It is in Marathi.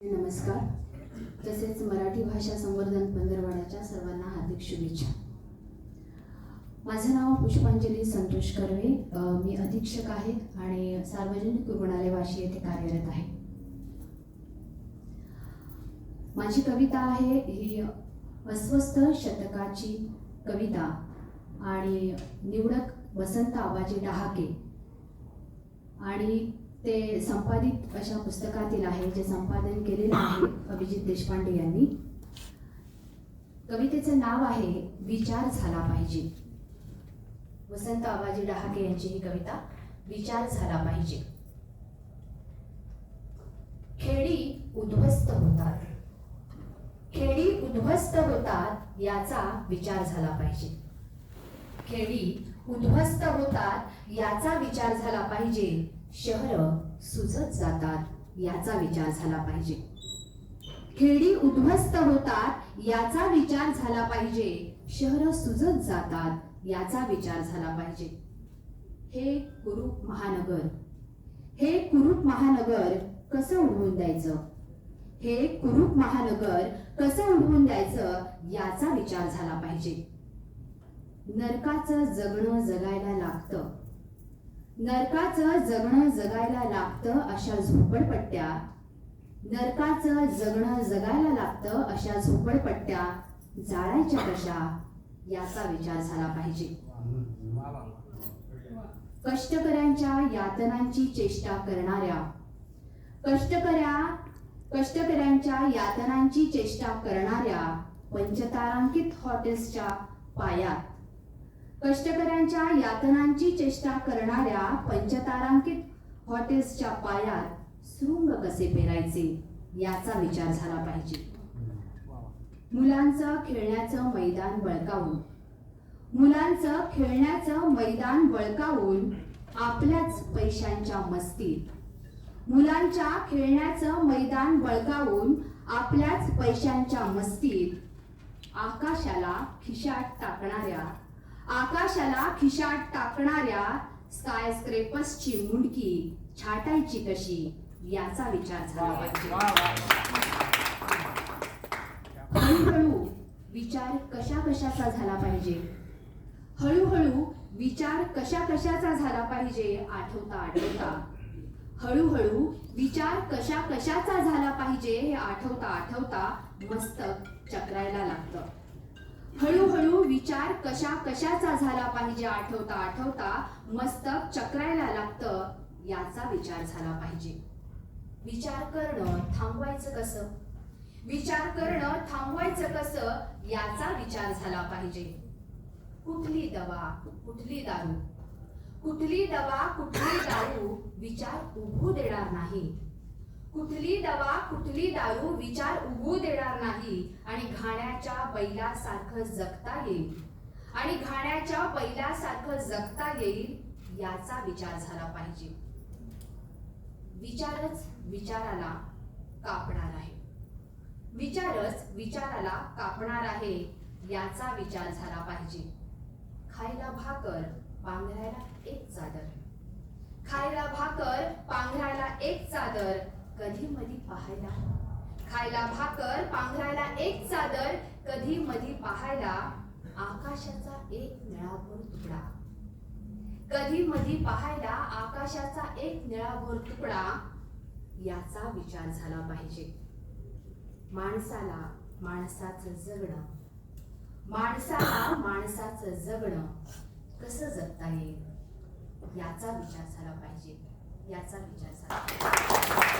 नमस्कार. तसेच मराठी भाषा संवर्धन पंधरवाड्याच्या सर्वांना हार्दिक शुभेच्छा. माझं नाव पुष्पांजली संतोष कर्वे. मी अधीक्षक आहे आणि सार्वजनिक रुग्णालय वाशी येथे कार्यरत आहे. माझी कविता आहे ही अस्वस्थ शतकाची कविता आणि निवडक वसंत आबाजी डहाके आणि ते संपादित अशा पुस्तकातील आहे जे संपादन केलेलं आहे अभिजित देशपांडे यांनी. कवितेचं नाव आहे विचार झाला पाहिजे. वसंत आबाजी डहाके यांची ही कविता विचार झाला पाहिजे. खेडी उद्ध्वस्त होतात. खेडी उद्ध्वस्त होतात याचा विचार झाला पाहिजे. खेडी उद्ध्वस्त होतात याचा विचार झाला पाहिजे. शहर सुजत जातात याचा विचार झाला पाहिजे. खेडी उद्ध्वस्त होतात याचा विचार झाला पाहिजे. शहर सुजत जातात याचा विचार झाला पाहिजे. हे कुरूप महानगर. हे कुरूप महानगर कसं उडवून द्यायचं? हे कुरूप महानगर कसं उडवून द्यायचं? याचा विचार झाला पाहिजे. नरकाचं जगणं जगायला लागतं. नरकाचं जगणं जगायला लागतं अशा झोपडपट्ट्या. नरकाचं जगणं जगायला लागतं अशा झोपडपट्ट्या जाळायच्या कशा? याचा विचार झाला पाहिजे. कष्टकऱ्यांच्या यातनांची चेष्टा करणाऱ्या. कष्टकऱ्या कष्टकऱ्यांच्या यातनांची चेष्टा करणाऱ्या पंचतारांकित हॉटेल्सच्या पायात कष्टकऱ्यांच्या यातनांची चेष्टा करणाऱ्या पंचतारांकित हॉटेल्सच्या पायात सुरुंग कसे पेरायचे याचा विचार झाला पाहिजे. मुलांचं खेळण्याचं मैदान बळकावून मुलांचं खेळण्याचं मैदान बळकावून आपल्याच पैशांच्या मस्तीत मुलांच्या खेळण्याचं मैदान बळकावून आपल्याच पैशांच्या मस्तीत आकाशाला खिशात टाकणाऱ्या आकाशाला खिशात टाकणाऱ्या स्काय स्क्रेपर्सची मुंडकी छाटायची कशी याचा विचार झाला पाहिजे. हळूहळू विचार कशा कशाचा झाला पाहिजे? हळूहळू विचार कशा कशाचा झाला पाहिजे आठवता आठवता. हळूहळू विचार कशा कशाचा झाला पाहिजे हे आठवता आठवता मस्तक चक्रायला विचार कशा कशाचा झाला पाहिजे आठवता आठवता मस्तक चक्रायला लागतं याचा विचार झाला पाहिजे. विचार करणं थांबवायचं कसं? विचार करणं थांबवायचं कसं याचा विचार झाला पाहिजे. कुठली दवा कुठली दारू? कुठली दवा कुठली दारू विचार उभू देणार नाही. कुठली दवा कुठली दारू विचार उगू देणार नाही आणि घाण्याच्या बैलासारखं जगता येईल. आणि घाण्याच्या बैलासारखं जगता येईल याचा विचार झाला पाहिजे. विचारच विचाराला कापणार आहे. विचारच विचाराला कापणार आहे याचा विचार झाला पाहिजे. खायला भाकर पांघरायला एक चादर. खायला भाकर पांघरायला एक चादर कधी मधी पाहायला? खायला भाकर पांघरायला एक चादर कधी मधी पाहायला आकाशाचा एक निळाभोर तुकडा. कधी मधी पाहायला आकाशाचा एक निळाभोर तुकडा याचा विचार झाला पाहिजे. माणसाला माणसाचं जगणं. माणसाला माणसाचं जगणं कसं जगता येईल याचा विचार झाला पाहिजे. याचा विचार साधा